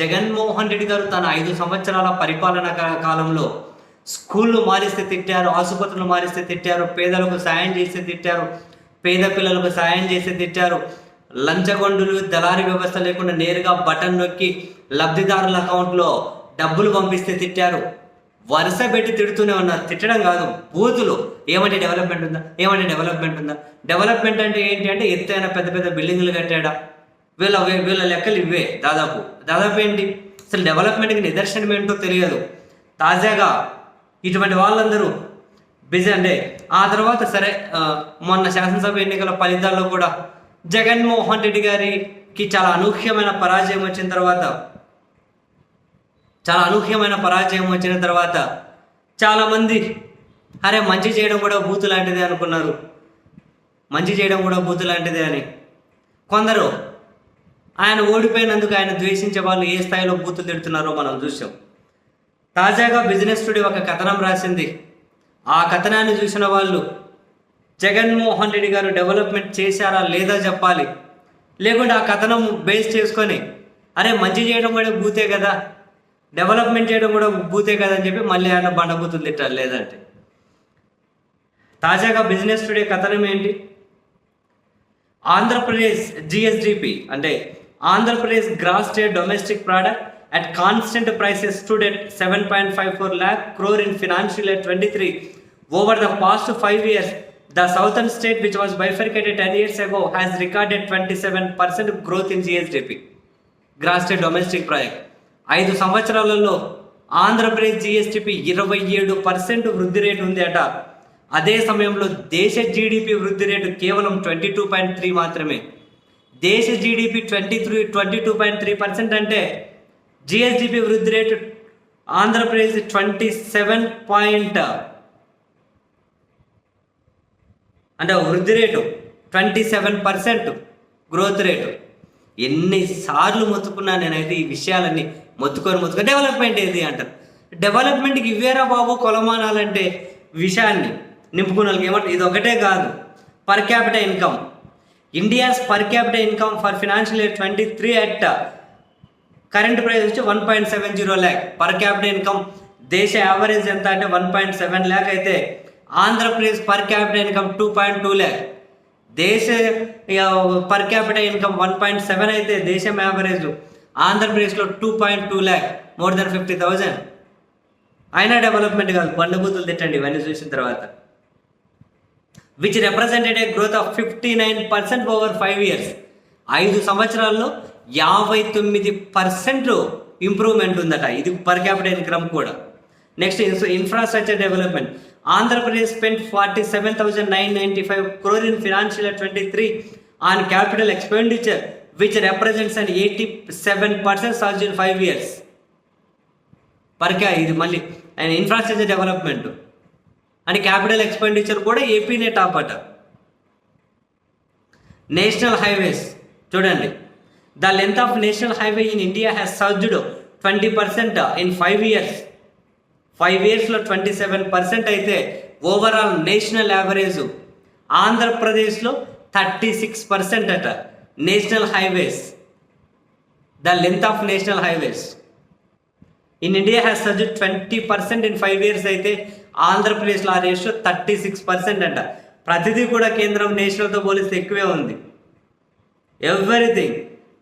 జగన్మోహన్ రెడ్డి గారు తన ఐదు సంవత్సరాల పరిపాలన కాలంలో స్కూళ్ళు మారిస్తే తిట్టారు ఆసుపత్రులు మారిస్తే తిట్టారు పేదలకు సాయం చేస్తే తిట్టారు పేద పిల్లలకు సాయం చేస్తే తిట్టారు. లంచగొండులు దళారీ వ్యవస్థ లేకుండా నేరుగా బటన్ నొక్కి లబ్ధిదారుల అకౌంట్లో డబ్బులు పంపిస్తే తిట్టారు. వరుస పెట్టి తిడుతూనే ఉన్నారు తిట్టడం కాదు బూతులు. ఏమంటే డెవలప్మెంట్ ఉందా? ఏమంటే డెవలప్మెంట్ ఉందా? డెవలప్మెంట్ అంటే ఏంటి అంటే ఎత్తైన పెద్ద పెద్ద బిల్డింగ్లు కట్టాడా? వీళ్ళ వీళ్ళ లెక్కలు ఇవే దాదాపు. దాదాపు ఏంటి? అసలు డెవలప్మెంట్కి నిదర్శనం ఏంటో తెలియదు. తాజాగా ఇటువంటి వాళ్ళందరూ బిజీ అంటే ఆ తర్వాత సరే మొన్న శాసనసభ ఎన్నికల ఫలితాల్లో కూడా జగన్మోహన్ రెడ్డి గారికి చాలా అనూహ్యమైన పరాజయం వచ్చిన తర్వాత చాలా అనూహ్యమైన పరాజయం వచ్చిన తర్వాత చాలామంది అరే మంచి చేయడం కూడా బూతు లాంటిదే అనుకున్నారు. మంచి చేయడం కూడా బూతు లాంటిదే అని. కొందరు ఆయన ఓడిపోయినందుకు ఆయన ద్వేషించే వాళ్ళు ఏ స్థాయిలో బూతులు తిడుతున్నారో మనం చూసాం తాజాగా బిజినెస్ టుడే ఒక కథనం రాసింది. ఆ కథనాన్ని చూసిన వాళ్ళు జగన్మోహన్ రెడ్డి గారు డెవలప్మెంట్ చేశారా లేదా చెప్పాలి. లేకుంటే ఆ కథనం బేస్ చేసుకొని అరే మంచి చేయడం కూడా బూతే కదా డెవలప్మెంట్ చేయడం కూడా బూతే కదా అని చెప్పి మళ్ళీ ఆయన బండబూతులు తిట్టారు లేదంటే. తాజాగా బిజినెస్ టుడే కథనం ఏంటి? ఆంధ్రప్రదేశ్ జిఎస్డిపి అంటే Andhra Pradesh gross state domestic product at constant prices student seven point five four lakh crore in financial year twenty three over the past five years the southern state which was bifurcated ten years ago has recorded twenty seven percent growth in GSDP gross state domestic project ఐదు సంవత్సరాలలో Andhra Pradesh GSTP ఇరవై ఏడు percent వృద్ధి rate ఉంది అట. అదే సమయంలో దేశ జీడిపి వృద్ధి రేటు కేవలం ట్వంటీ టూ పాయింట్ త్రీ మాత్రమే. దేశ GDP twenty three twenty two point three percent అంటే జిఎస్డిపి వృద్ధి rate Andhra Pradesh twenty seven point అంటే వృద్ధి rate twenty seven percent growth rate. ఎన్నిసార్లు మొత్తుకున్నా నేనైతే ఈ విషయాలన్నీ మొత్తుకొని మొత్తుకొని డెవలప్మెంట్ ఏది అంటారు? డెవలప్మెంట్కి ఇవ్వేరా బాబు కొలమానాలంటే విషయాన్ని నింపుకున్న వాళ్ళకి ఏమంటారు ఇది ఒకటే కాదు. Per capital income India's per capital income for financial year twenty three at current price వచ్చి one point seven zero lakh per capital income దేశ యావరేజ్ ఎంత అంటే వన్ పాయింట్ సెవెన్ ల్యాక్ అయితే Andhra Pradesh per capital income two point two lakh దేశ per capital income one point seven అయితే దేశం average ఆంధ్రప్రదేశ్లో two point two lakh more than fifty thousand అయినా development కాదు బండబూతులు తిట్టండి ఇవన్నీ చూసిన తర్వాత. Which represented a growth of fifty nine percent over five years ఐదు సంవత్సరాల్లో యాభై తొమ్మిది పర్సెంట్ ఇంప్రూవ్మెంట్ ఉందట. ఇది పర్ క్యాపిటల్ ఇన్కమ్ కూడా. Next infrastructure development Andhra Pradesh spend forty seven thousand nine ninety five crore in financial twenty three on capital expenditure which represents and eighty seven percent surge in five years per క్యా ఇది మళ్ళీ and infrastructure development and capital expenditure కూడా ఏపీనే top అట. National highways చూడండి. The length of national highway in India has surged twenty percent in five years five ఇయర్స్లో twenty seven percent అయితే overall national average ఆంధ్రప్రదేశ్లో థర్టీ సిక్స్ పర్సెంట్ అట. National highways the length of national highways in India has surge twenty percent in five years అయితే ఆంధ్రప్రదేశ్లో ఆ ratio thirty six percent అంట. ప్రతిదీ కూడా కేంద్రం నేషనల్తో పోలిస్తే ఎక్కువే ఉంది. ఎవ్రీథింగ్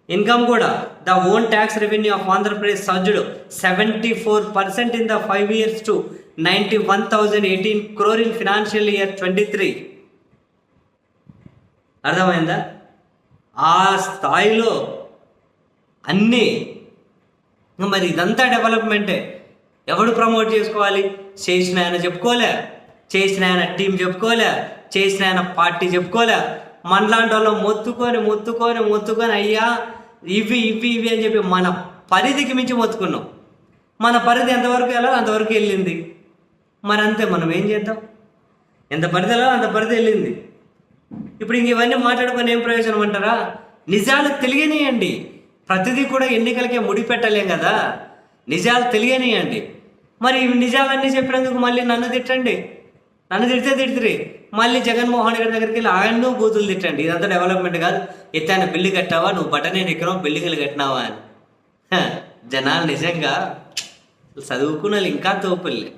ఇన్కమ్ కూడా. The own tax revenue of Andhra Pradesh surged seventy four percent in the five years to ninety one thousand eighteen crore in financial year twenty three అర్థమైందా? ఆ స్థాయిలో అన్నీ. మరి ఇదంతా డెవలప్మెంటే ఎవడు ప్రమోట్ చేసుకోవాలి? చేసిన ఆయన చెప్పుకోలే. చేసిన ఆయన టీం చెప్పుకోలే. చేసిన ఆయన పార్టీ చెప్పుకోలే. మనలాంటి వాళ్ళు మొత్తుకొని మొత్తుకొని మొత్తుకొని అయ్యా ఇవి ఇవి ఇవి అని చెప్పి మన పరిధికి మించి మొత్తుకున్నాం. మన పరిధి ఎంతవరకు వెళ్ళాలో అంతవరకు వెళ్ళింది. మరి అంతే మనం ఏం చేద్దాం? ఎంత పరిధి వెళ్ళాలో అంత పరిధి వెళ్ళింది. ఇప్పుడు ఇంక ఇవన్నీ మాట్లాడుకొని ఏం ప్రయోజనం అంటారా? నిజాలు తెలియనియండి. ప్రతిదీ కూడా ఎన్నికలకే ముడిపెట్టలేం కదా. నిజాలు తెలియనియండి. మరి నిజాలన్నీ చెప్పినందుకు మళ్ళీ నన్ను తిట్టండి. నన్ను తిడితే తిడుతురి మళ్ళీ జగన్మోహన్ రెడ్డి దగ్గరికి వెళ్ళి ఆయన్ను బూతులు తిట్టండి. ఇదంతా డెవలప్మెంట్ కాదు. ఎత్తైన బిల్లు కట్టావా? నువ్వు బటనే ఎక్కడం బిల్డింగ్లు కట్టినావా అని. జనాలు నిజంగా చదువుకున్న వాళ్ళు ఇంకా తోపులే